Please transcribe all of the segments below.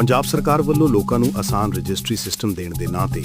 ਪੰਜਾਬ ਸਰਕਾਰ ਵੱਲੋਂ ਲੋਕਾਂ ਨੂੰ ਆਸਾਨ ਰਜਿਸਟਰੀ ਸਿਸਟਮ ਦੇਣ ਦੇ ਨਾਂ ਤੇ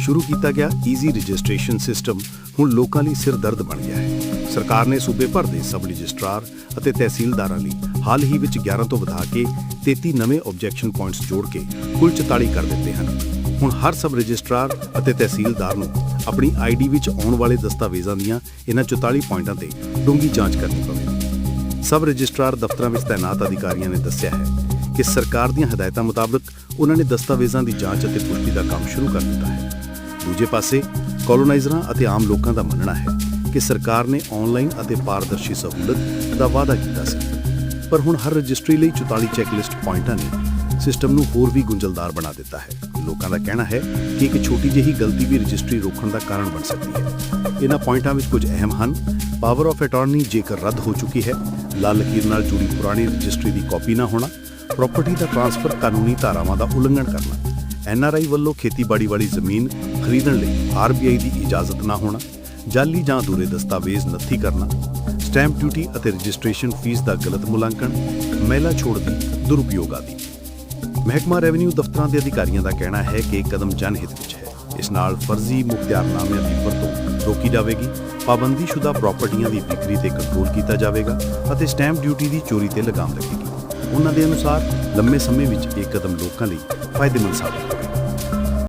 ਸ਼ੁਰੂ ਕੀਤਾ ਗਿਆ ਈਜ਼ੀ ਰਜਿਸਟ੍ਰੇਸ਼ਨ ਸਿਸਟਮ। ਹੁਣ ਲੋਕਾਂ ਲਈ ਸਿਰਦਰਦ ਬਣ ਗਿਆ ਹੈ। ਸਰਕਾਰ ਨੇ ਸੂਬੇ ਭਰ ਦੇ ਸਬ ਰਜਿਸਟਰਾਰ ਅਤੇ ਤਹਿਸੀਲਦਾਰਾਂ ਲਈ ਹਾਲ ਹੀ ਵਿੱਚ 11 ਤੋਂ ਵਧਾ ਕੇ 33 ਨਵੇਂ ਆਬਜੈਕਸ਼ਨ ਪੁਆਇੰਟਸ ਜੋੜ ਕੇ ਕੁੱਲ 44 ਕਰ ਦਿੱਤੇ ਹਨ। ਹੁਣ ਹਰ ਸਬ ਰਜਿਸਟਰਾਰ ਅਤੇ ਤਹਿਸੀਲਦਾਰ ਨੂੰ ਆਪਣੀ ਆਈਡੀ ਵਿੱਚ ਆਉਣ ਵਾਲੇ ਦਸਤਾਵੇਜ਼ਾਂ ਦੀਆਂ ਇਹਨਾਂ 44 ਪੁਆਇੰਟਾਂ ਤੇ ਡੂੰਘੀ ਜਾਂਚ ਕਰਨੀ ਪਵੇਗੀ। ਸਬ ਰਜਿਸਟਰਾਰ ਦਫ਼ਤਰਾਂ ਵਿੱਚ ਤਾਇਨਾਤ ਅਧਿਕਾਰੀਆਂ ਨੇ ਦੱਸਿਆ ਹੈ ਕਿ ਸਰਕਾਰ ਦੀਆਂ ਹਦਾਇਤਾਂ ਮੁਤਾਬਕ ਉਹਨਾਂ ਨੇ ਦਸਤਾਵੇਜ਼ਾਂ ਦੀ ਜਾਂਚ ਅਤੇ ਪੁਸ਼ਟੀ ਦਾ ਕੰਮ ਸ਼ੁਰੂ ਕਰ ਦਿੱਤਾ ਹੈ। ਦੂਜੇ ਪਾਸੇ ਕੋਲੋਨਾਈਜ਼ਰਾਂ ਅਤੇ ਆਮ ਲੋਕਾਂ ਦਾ ਮੰਨਣਾ ਹੈ ਕਿ ਸਰਕਾਰ ਨੇ ਆਨਲਾਈਨ ਅਤੇ ਪਾਰਦਰਸ਼ੀ ਸਹੂਲਤ ਦਾ ਵਾਅਦਾ ਕੀਤਾ ਸੀ। ਪਰ ਹੁਣ ਹਰ ਰਜਿਸਟਰੀ ਲਈ 44 ਚੈੱਕਲਿਸਟ ਪੁਆਇੰਟਾਂ ਨੇ ਸਿਸਟਮ ਨੂੰ ਹੋਰ ਵੀ ਗੁੰਝਲਦਾਰ ਬਣਾ ਦਿੱਤਾ ਹੈ। ਲੋਕਾਂ ਦਾ ਕਹਿਣਾ ਹੈ ਕਿ ਇੱਕ ਛੋਟੀ ਜਿਹੀ ਗਲਤੀ ਵੀ ਰਜਿਸਟਰੀ ਰੋਕਣ ਦਾ ਕਾਰਨ ਬਣ ਸਕਦੀ ਹੈ। ਇਹਨਾਂ ਪੁਆਇੰਟਾਂ ਵਿੱਚ ਕੁਝ ਅਹਿਮ ਹਨ। ਪਾਵਰ ਆਫ ਅਟਾਰਨੀ ਜੇਕਰ ਰੱਦ ਹੋ ਚੁੱਕੀ ਹੈ, ਲਾਲ ਲਕੀਰ ਨਾਲ ਜੁੜੀ ਪੁਰਾਣੀ ਰਜਿਸਟਰੀ ਦੀ ਕਾਪੀ ਨਾ ਹੋਣਾ ਪ੍ਰਾਪਰਟੀ ਦਾ ਟ੍ਰਾਂਸਫਰ ਕਾਨੂੰਨੀ ਧਾਰਾਵਾਂ ਦਾ ਉਲੰਘਣ ਕਰਨਾ। ਐਨਆਰਆਈ ਵੱਲੋਂ ਖੇਤੀਬਾੜੀ ਵਾਲੀ ਜ਼ਮੀਨ ਖਰੀਦਣ ਲਈ ਆਰਬੀਆਈ ਦੀ ਇਜਾਜ਼ਤ ਨਾ ਹੋਣਾ, ਜਾਲੀ ਜਾਂ ਅਧੂਰੇ ਦਸਤਾਵੇਜ਼ ਨੱਥੀ ਕਰਨਾ ਸਟੈਂਪ ਡਿਊਟੀ ਅਤੇ ਰਜਿਸਟ੍ਰੇਸ਼ਨ ਫੀਸ ਦਾ ਗਲਤ ਮੁਲਾਂਕਣ, ਮਹਿਲਾ ਛੋੜ ਦੀ ਦੁਰਉਪਯੋਗ ਆਦਿ। ਮਹਿਕਮਾ ਰੈਵਨਿਊ ਦਫ਼ਤਰਾਂ ਦੇ ਅਧਿਕਾਰੀਆਂ ਦਾ ਕਹਿਣਾ ਹੈ ਕਿ ਇਹ ਕਦਮ ਜਨਹਿਤ ਵਿੱਚ ਹੈ। ਇਸ ਨਾਲ ਫਰਜ਼ੀ ਮੁਖਤਿਆਰਨਾਮਿਆਂ ਦੀ ਵਰਤੋਂ ਰੋਕੀ ਜਾਵੇਗੀ, ਪਾਬੰਦੀਸ਼ੁਦਾ ਪ੍ਰਾਪਰਟੀਆਂ ਦੀ ਵਿਕਰੀ ਤੇ ਕੰਟਰੋਲ ਕੀਤਾ ਜਾਵੇਗਾ ਅਤੇ ਸਟੈਂਪ ਡਿਊਟੀ ਦੀ ਚੋਰੀ ਤੇ ਲਗਾਮ ਲੱਗੇਗੀ ਉਹਨਾਂ ਦੇ ਅਨੁਸਾਰ ਲੰਮੇ ਸਮੇਂ ਵਿੱਚ ਇਹ ਕਦਮ ਲੋਕਾਂ ਲਈ ਫਾਇਦੇਮੰਦ ਸਾਬਤ ਹੋਵੇਗਾ